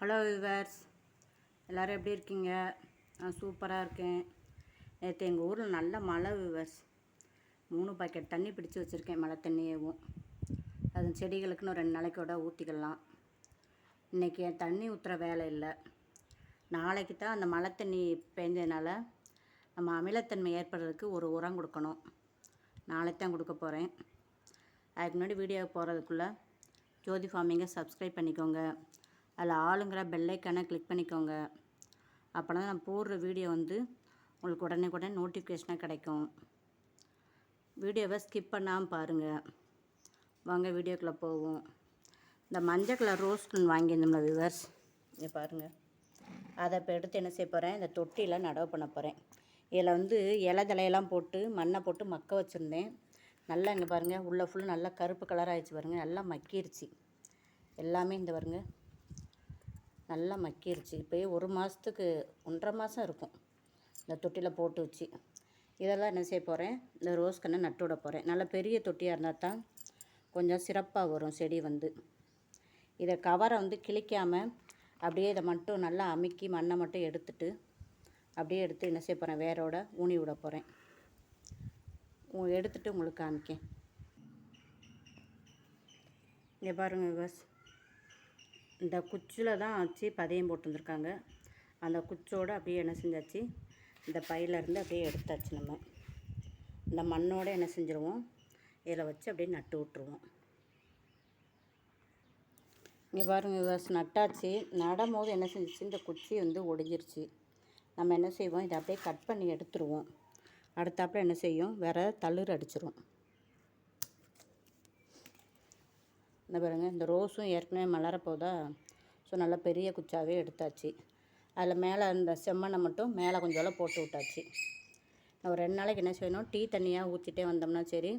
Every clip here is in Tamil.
ஹலோ விவர்ஸ் எல்லோரும் எப்படி இருக்கீங்க? நான் சூப்பராக இருக்கேன். நேற்று எங்கள் ஊரில் நல்ல மழை விவர்ஸ் மூணு பாக்கெட் தண்ணி பிடிச்சி வச்சுருக்கேன் மழை தண்ணியவும். அது செடிகளுக்குன்னு ரெண்டு நாளைக்கோட ஊற்றிக்கலாம் இன்றைக்கி என் தண்ணி ஊற்றுற வேலை இல்லை. நாளைக்கு தான் அந்த மழை தண்ணி பெஞ்சதுனால நம்ம அமிலத்தன்மை ஏற்படுறதுக்கு ஒரு உரம் கொடுக்கணும். நாளைக்கு தான் கொடுக்க போகிறேன் அதுக்கு முன்னாடி வீடியோ போகிறதுக்குள்ளே ஜோதி ஃபார்மிங்கை சப்ஸ்கிரைப் பண்ணிக்கோங்க. அதில் ஆளுங்கிற பெல்லைக்கான கிளிக் பண்ணிக்கோங்க. அப்போனா நான் போடுற வீடியோ வந்து உங்களுக்கு உடனே உடனே நோட்டிஃபிகேஷனாக கிடைக்கும். வீடியோவை ஸ்கிப் பண்ணாமல் பாருங்கள் வாங்க வீடியோக்குள்ளே போவோம். இந்த மஞ்சள் கலர் ரோஸ் வாங்கியிருந்தோம்ல விவர்ஸ் இங்கே பாருங்கள் அதை இப்போ எடுத்து என்ன செய்ய போகிறேன் இந்த தொட்டியில் நடவு பண்ண போகிறேன் இதில் வந்து இலை தலையெல்லாம் போட்டு மண்ணை போட்டு மக்க வச்சுருந்தேன். நல்லா இங்கே பாருங்கள் உள்ளே ஃபுல்லாக நல்லா கருப்பு கலர் ஆயிடுச்சு பாருங்கள் நல்லா மக்கிருச்சு. எல்லாமே இந்த பாருங்கள் நல்லா மக்கிருச்சு. இப்போயே ஒரு மாதத்துக்கு ஒன்றரை மாதம் இருக்கும். இந்த தொட்டியில் போட்டு வச்சு. இதெல்லாம் என்ன செய்ய போகிறேன் இந்த ரோஸ் கண்ணை நட்டு விட போகிறேன் நல்ல பெரிய தொட்டியாக இருந்தால் தான் கொஞ்சம் சிறப்பாக வரும் செடி வந்து. இதை கவரை வந்து கிழிக்காமல் அப்படியே இதை மட்டும் நல்லா அமுக்கி மண்ணை மட்டும் எடுத்துட்டு அப்படியே எடுத்து என்ன செய்ய போகிறேன் வேரோட ஊனி விட போகிறேன் எடுத்துட்டு உங்களுக்கு காமிக்கேன். இங்கே பாருங்கள் விவஸ். இந்த குச்சியில் தான் வச்சு பதையம் போட்டு வந்திருக்காங்க. அந்த குச்சோடு அப்படியே என்ன செஞ்சாச்சு. இந்த பையிலேருந்து அப்படியே எடுத்தாச்சு நம்ம. இந்த மண்ணோடு என்ன செஞ்சுருவோம். இதில் வச்சு அப்படியே நட்டு விட்ருவோம் இங்கே பாருங்கள் விவாஸ் நட்டாச்சு. நடும் போது என்ன செஞ்சிச்சு? இந்த குச்சி வந்து ஒடிஞ்சிருச்சு. நம்ம என்ன செய்வோம்? இதை அப்படியே கட் பண்ணி எடுத்துருவோம். அடுத்தாப்புல என்ன செய்யும்? வேறு தளிர் அடிச்சிரும். இந்த பாருங்க இந்த ரோஸும் ஏற்கனவே மலரப்போதா ஸோ நல்லா பெரிய குச்சாவே எடுத்தாச்சு. அதில் மேலே அந்த செம்மண்ணை மட்டும் மேலே கொஞ்சம் போட்டு விட்டாச்சு. நான் ஒரு ரெண்டு நாளைக்கு என்ன செய்யணும்? டீ தண்ணியாக ஊற்றிட்டே வந்தோம்னா சரி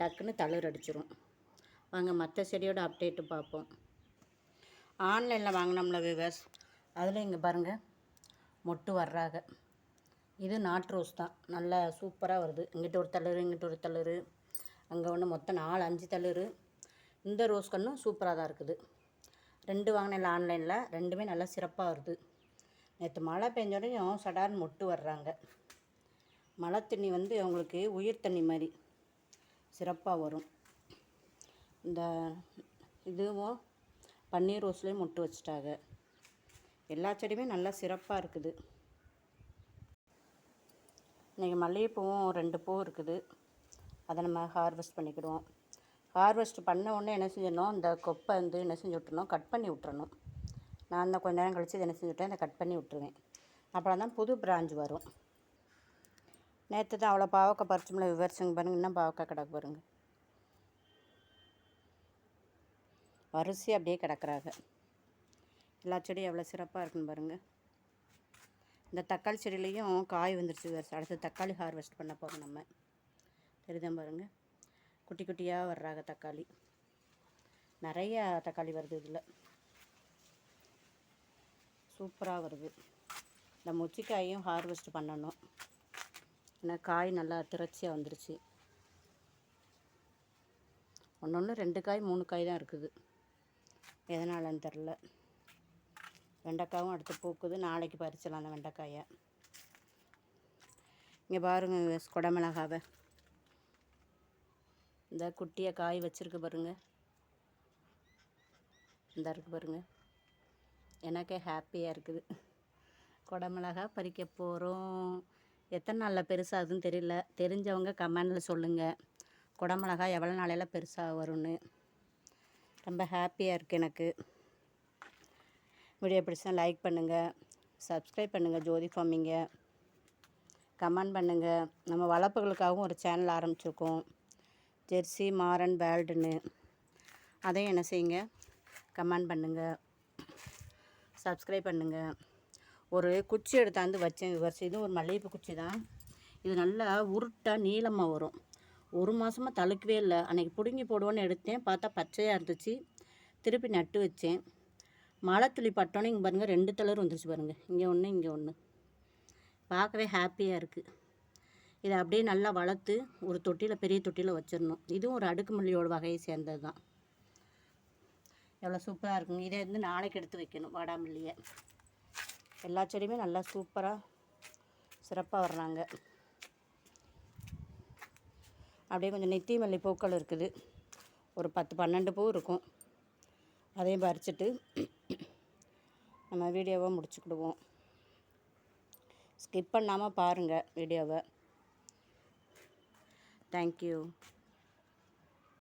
டக்குன்னு தளிர் அடிச்சிரும். வாங்க மற்ற செடியோட அப்டேட்டு பார்ப்போம். ஆன்லைனில் வாங்கினோம்ல விவர்ஸ் அதில் இங்கே பாருங்கள் மொட்டு வர்றாங்க இது நாட்டு ரோஸ் தான். நல்லா சூப்பராக வருது. இங்கிட்ட ஒரு தளிர் இங்கிட்ட ஒரு தளிர். அங்கே ஒன்று மொத்தம் நாலு அஞ்சு தளிர். இந்த ரோஸ் கன்றும் சூப்பராக தான் இருக்குது. ரெண்டு வாங்கினேன் ஆன்லைனில். ரெண்டுமே நல்லா சிறப்பாக வருது. நேற்று மழை பெஞ்சோடையும் சடார்னு மொட்டு வர்றாங்க. மழை தண்ணி வந்து அவங்களுக்கு உயிர் தண்ணி மாதிரி சிறப்பாக வரும். இந்த இதுவும் பன்னீர் ரோஸ்லேயும் மொட்டு வச்சுட்டாங்க. எல்லா செடியுமே நல்லா சிறப்பாக இருக்குது. இன்றைக்கி மல்லிகைப்பூவும் ரெண்டு பூ இருக்குது. அதை நம்ம ஹார்வெஸ்ட் பண்ணிக்கிடுவோம். ஹார்வெஸ்ட் பண்ண உடனே என்ன செஞ்சிடணும் இந்த கொப்பை வந்து என்ன செஞ்சு விட்டுறணும் கட் பண்ணி விட்டுறணும். நான் தான் கொஞ்ச நேரம் கழித்து இதை என்ன செஞ்சுட்டேன் இதை கட் பண்ணி விட்டுருவேன். அப்புறம் தான் புது பிராஞ்ச் வரும். நேற்று தான் அவ்வளோ பாவக்காய் பறிச்சோம்ல விவரிச்சுங்க பாருங்கள் இன்னும் பாவக்காய் கிடக்கு பாருங்க. வரிசை அப்படியே கிடக்குறாங்க. எல்லா செடியும் எவ்வளோ சிறப்பாக இருக்குன்னு பாருங்கள் இந்த தக்காளி செடியிலையும் காய் வந்துருச்சு அடுத்து தக்காளி ஹார்வெஸ்ட் பண்ண போகிறோம் நம்ம. தெரியுதான் பாருங்கள் குட்டி குட்டியாக வர்றாங்க தக்காளி. நிறைய தக்காளி வருது இதில். சூப்பராக வருது. இந்த முச்சிக்காயும் ஹார்வெஸ்ட் பண்ணணும். ஏன்னா காய் நல்லா திரச்சியாக வந்துருச்சு. ஒன்று ஒன்று ரெண்டு காய் மூணு காய் தான் இருக்குது. எதனாலன்னு தெரில வெண்டைக்காயும் அடுத்து பூக்குது. நாளைக்கு பறிச்சிடலாம் அந்த வெண்டைக்காயை. இங்கே பாருங்கள் குடமிளகாவை. இந்த குட்டியை காய் வச்சுருக்கு பாருங்க. இந்த இருக்கு பாருங்க. எனக்கே ஹாப்பியாக இருக்குது. குடமிளகா பறிக்க போகிறோம் எத்தனை நாளில் பெருசாகுதுன்னு தெரியல. தெரிஞ்சவங்க கமெண்டில் சொல்லுங்கள் குடமிளகா எவ்வளோ நாளையில் பெருசாக வரும்னு. ரொம்ப ஹாப்பியாக இருக்குது எனக்கு. வீடியோ பிடிச்சா லைக் பண்ணுங்கள் சப்ஸ்கிரைப் பண்ணுங்கள் ஜோதி ஃபார்மிங்க. கமெண்ட் பண்ணுங்கள் நம்ம வளர்ப்புகளுக்காகவும் ஒரு சேனல் ஆரம்பிச்சிருக்கோம். ஜெர்சி மாரன் வேல்டுன்னு. அதையும் என்ன செய்யுங்க? கமெண்ட் பண்ணுங்கள் சப்ஸ்கிரைப் பண்ணுங்கள் ஒரு குச்சி எடுத்தாந்து வச்சேன். வருஷம் இதுவும் ஒரு மல்லிகைப்பூ குச்சி தான். இது நல்லா உருட்டாக நீளமாக வரும். ஒரு மாதமாக தழுக்கவே இல்லை. அன்றைக்கி பிடுங்கி போடுவோன்னு எடுத்தேன். பார்த்தா பச்சையாக இருந்துச்சு. திருப்பி நட்டு வச்சேன். மழை துளி பட்டோன்னே இங்கே பாருங்கள் ரெண்டு தளர் வந்துருச்சு பாருங்கள் இங்கே ஒன்று இங்கே ஒன்று பார்க்கவே ஹாப்பியாக இருக்குது இதை அப்படியே நல்லா வளர்த்து ஒரு தொட்டியில் பெரிய தொட்டியில் வச்சிடணும் இதுவும் ஒரு அடுக்குமல்லியோட வகையை சேர்ந்தது தான் எவ்வளோ சூப்பராக இருக்குங்க. இதை வந்து நாளைக்கு எடுத்து வைக்கணும் வாடாமல்லியை. எல்லா செடியுமே நல்லா சூப்பராக சிறப்பாக வர்றாங்க. அப்படியே கொஞ்சம் நெத்தி மல்லி பூக்கள் இருக்குது. ஒரு பத்து பன்னெண்டு பூ இருக்கும். அதையும் பறிச்சுட்டு நம்ம வீடியோவை முடிச்சுக்கிடுவோம். ஸ்கிப் பண்ணாமல் பாருங்கள் வீடியோவை. Thank you.